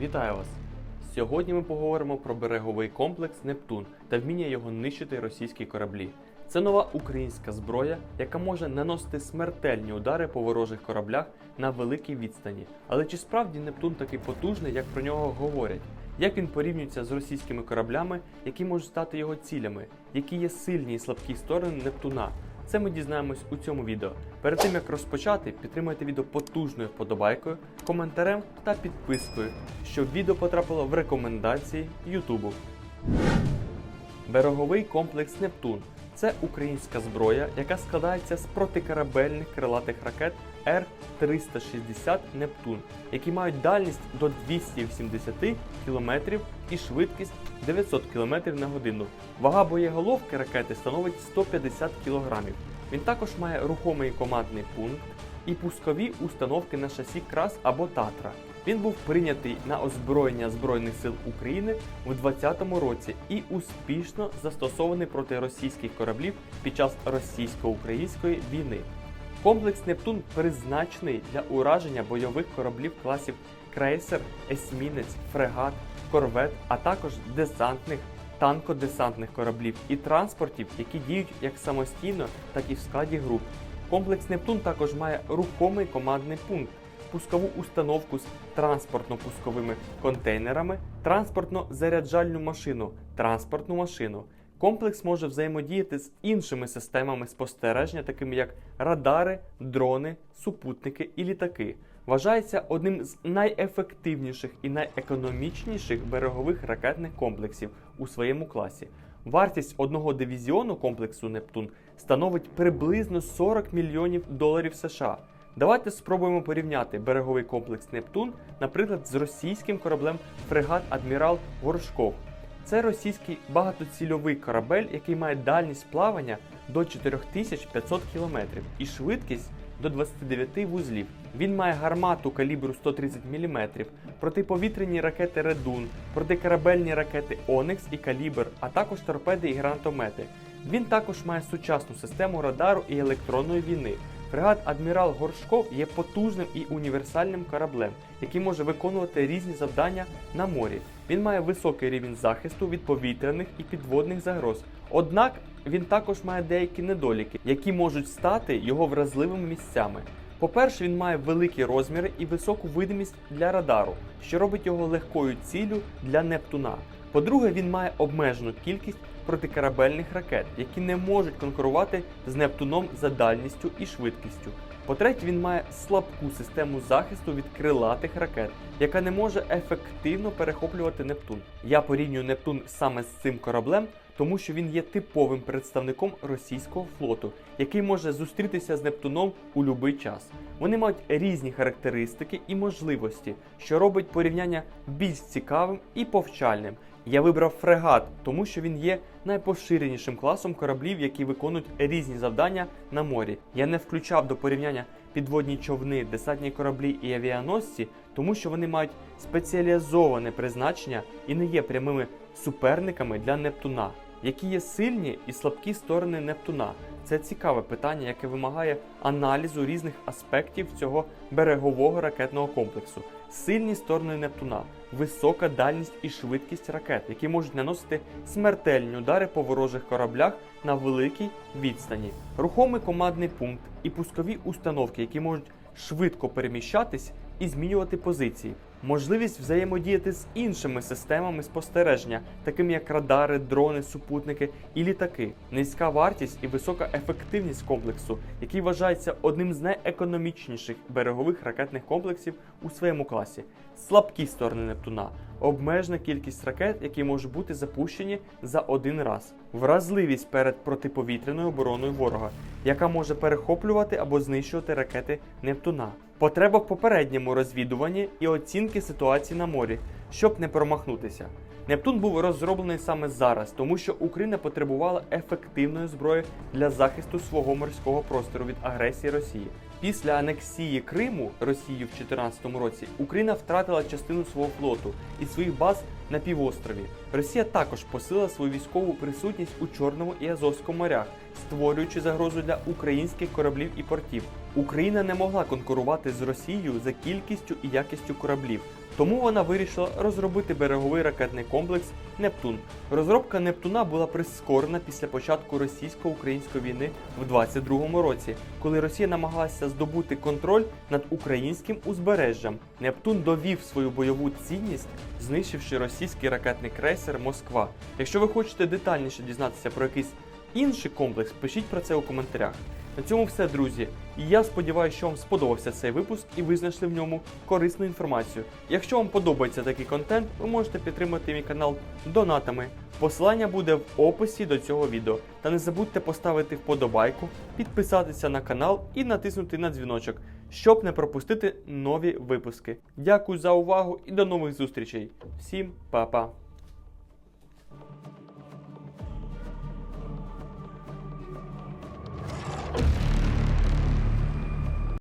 Вітаю вас! Сьогодні ми поговоримо про береговий комплекс Нептун та вміння його нищити російські кораблі. Це нова українська зброя, яка може наносити смертельні удари по ворожих кораблях на великій відстані. Але чи справді Нептун такий потужний, як про нього говорять? Як він порівнюється з російськими кораблями, які можуть стати його цілями? Які є сильні і слабкі сторони Нептуна? Це ми дізнаємось у цьому відео. Перед тим як розпочати, підтримайте відео потужною вподобайкою, коментарем та підпискою, щоб відео потрапило в рекомендації Ютубу. Береговий комплекс Нептун це українська зброя, яка складається з протикорабельних крилатих ракет Р-360 Нептун, які мають дальність до 280 км і швидкість 900 км на годину. Вага боєголовки ракети становить 150 кг. Він також має рухомий командний пункт і пускові установки на шасі Крас або Татра. Він був прийнятий на озброєння Збройних сил України в 2020 році і успішно застосований проти російських кораблів під час російсько-української війни. Комплекс Нептун призначений для ураження бойових кораблів класів крейсер, есмінець, фрегат, корвет, а також десантних, танкодесантних кораблів і транспортів, які діють як самостійно, так і в складі груп. Комплекс Нептун також має рухомий командний пункт, пускову установку з транспортно-пусковими контейнерами, транспортно-заряджальну машину, транспортну машину. Комплекс може взаємодіяти з іншими системами спостереження, такими як радари, дрони, супутники і літаки. Вважається одним з найефективніших і найекономічніших берегових ракетних комплексів у своєму класі. Вартість одного дивізіону комплексу Нептун становить приблизно 40 мільйонів доларів США. Давайте спробуємо порівняти береговий комплекс Нептун, наприклад, з російським кораблем фрегат Адмірал Горшков. Це російський багатоцільовий корабель, який має дальність плавання до 4500 км і швидкість до 29 вузлів. Він має гармату калібру 130 мм, протиповітряні ракети Редун, протикорабельні ракети Онекс і Калібр, а також торпеди і гранатомети. Він також має сучасну систему радару і електронної війни. Фрегат Адмірал Горшков є потужним і універсальним кораблем, який може виконувати різні завдання на морі. Він має високий рівень захисту від повітряних і підводних загроз. Однак він також має деякі недоліки, які можуть стати його вразливими місцями. По-перше, він має великі розміри і високу видимість для радару, що робить його легкою ціллю для Нептуна. По-друге, він має обмежену кількість протикорабельних ракет, які не можуть конкурувати з Нептуном за дальністю і швидкістю. По-третє, він має слабку систему захисту від крилатих ракет, яка не може ефективно перехоплювати Нептун. Я порівнюю Нептун саме з цим кораблем, тому що він є типовим представником російського флоту, який може зустрітися з Нептуном у будь-який час. Вони мають різні характеристики і можливості, що робить порівняння більш цікавим і повчальним. Я вибрав фрегат, тому що він є найпоширенішим класом кораблів, які виконують різні завдання на морі. Я не включав до порівняння підводні човни, десантні кораблі і авіаносці, тому що вони мають спеціалізоване призначення і не є прямими суперниками для Нептуна. Які є сильні і слабкі сторони Нептуна? Це цікаве питання, яке вимагає аналізу різних аспектів цього берегового ракетного комплексу. Сильні сторони Нептуна, висока дальність і швидкість ракет, які можуть наносити смертельні удари по ворожих кораблях на великій відстані, рухомий командний пункт і пускові установки, які можуть швидко переміщатись і змінювати позиції. Можливість взаємодіяти з іншими системами спостереження, такими як радари, дрони, супутники і літаки, низька вартість і висока ефективність комплексу, який вважається одним з найекономічніших берегових ракетних комплексів у своєму класі. Слабкі сторони Нептуна, обмежена кількість ракет, які можуть бути запущені за один раз, вразливість перед протиповітряною обороною ворога, яка може перехоплювати або знищувати ракети Нептуна. Потреба в попередньому розвідуванні і оцінки ситуації на морі, щоб не промахнутися. Нептун був розроблений саме зараз, тому що Україна потребувала ефективної зброї для захисту свого морського простору від агресії Росії. Після анексії Криму Росією в 2014 році Україна втратила частину свого флоту і своїх баз на півострові. Росія також посилила свою військову присутність у Чорному і Азовському морях, створюючи загрозу для українських кораблів і портів. Україна не могла конкурувати з Росією за кількістю і якістю кораблів, Тому вона вирішила розробити береговий ракетний комплекс Нептун. Розробка Нептуна була прискорена після початку російсько-української війни в 22-му році, коли Росія намагалася здобути контроль над українським узбережжям. Нептун довів свою бойову цінність, знищивши російський ракетний крейсер Москва. Якщо ви хочете детальніше дізнатися про якийсь інший комплекс, пишіть про це у коментарях. На цьому все, друзі. І я сподіваюся, що вам сподобався цей випуск і ви знайшли в ньому корисну інформацію. Якщо вам подобається такий контент, ви можете підтримати мій канал донатами. Посилання буде в описі до цього відео. Та не забудьте поставити вподобайку, підписатися на канал і натиснути на дзвіночок, щоб не пропустити нові випуски. Дякую за увагу і до нових зустрічей. Всім па-па!